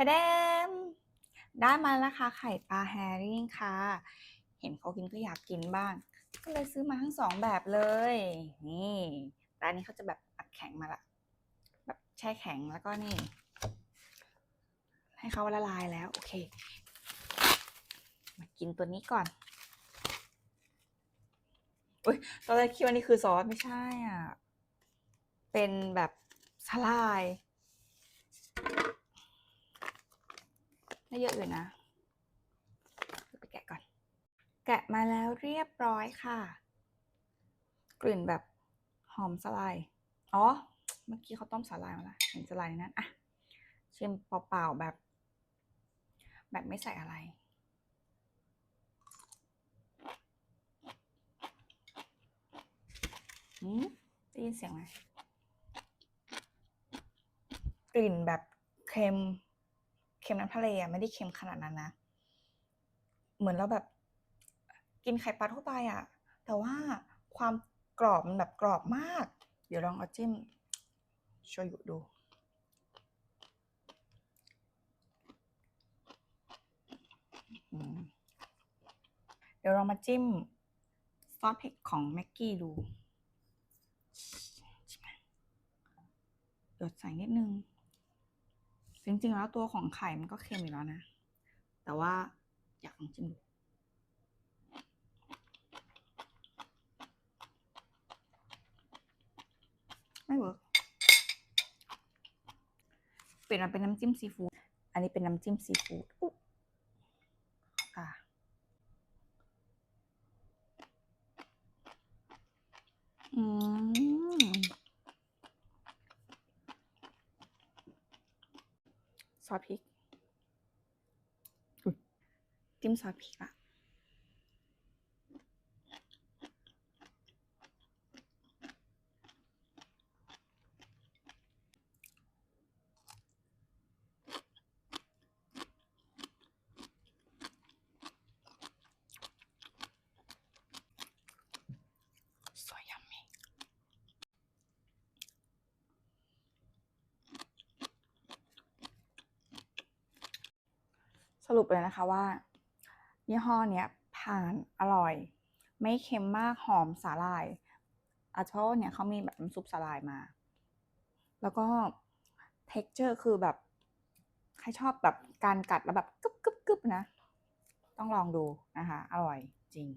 ทะเดมได้มาแล้วค่ะไข่ปลาแฮริ่งค่ะ เห็นเขากินก็อยากกินบ้าง ก็เลยซื้อมาทั้งสองแบบเลย นี่ร้านนี้เขาจะแบบอัดแข็งมาละ แบบแช่แข็งแล้วก็นี่ ให้เขาละลายแล้ว โอเค มากินตัวนี้ก่อนอุ้ยตอนแรกคิดว่านี่คือซอสไม่ใช่อะ เป็นแบบสลาย ไม่เยอะเลยนะไปแกะก่อน แกะมาแล้วเรียบร้อยค่ะ กลิ่นแบบหอมสลาย อ๋อ เมื่อกี้เขาต้มสลายมาแล้วเห็นสลายในนั้นอะชิมเปล่าๆแบบ แบบไม่ใส่อะไรอืมได้ยินเสียงไหมกลิ่นแบบเค็ม ค็มน้ำทะเลอะไม่ได้เค็มขนาดนั้นนะ เหมือนเราแบบ กินไข่ปลาทั่วไปอะ แต่ว่าความกรอบมันแบบกรอบมาก เดี๋ยวลองเอาจิ้มโชยุดู เดี๋ยวเรามาจิ้มซอสเผ็ดของแม็กกี้ดูหยดใส่นิดนึง จริงๆแล้วตัวของไข่มันก็เค็มอยู่แล้วนะ แต่ว่าอยากลองจิ้มดูไม่เวิร์กเปลี่ยนมาเป็นน้ำจิ้มซีฟู้ด อันนี้เป็นน้ำจิ้มซีฟู้ดอุ๊ค่ะอืม ซอสพริกอุ๊ยจิ้มซอสพริกละ สรุปเลยนะคะว่า ยี่ห้อเนี้ยผ่านอร่อย ไม่เค็มมากหอมสาหร่ายอาเพราะเนี่ยเขามีแบบน้ำซุปสาหร่ายมา แล้วก็ texture คือแบบ ใครชอบแบบการกัดแล้วแบบกึบกึบกึบนะ ต้องลองดูนะคะ อร่อยจริง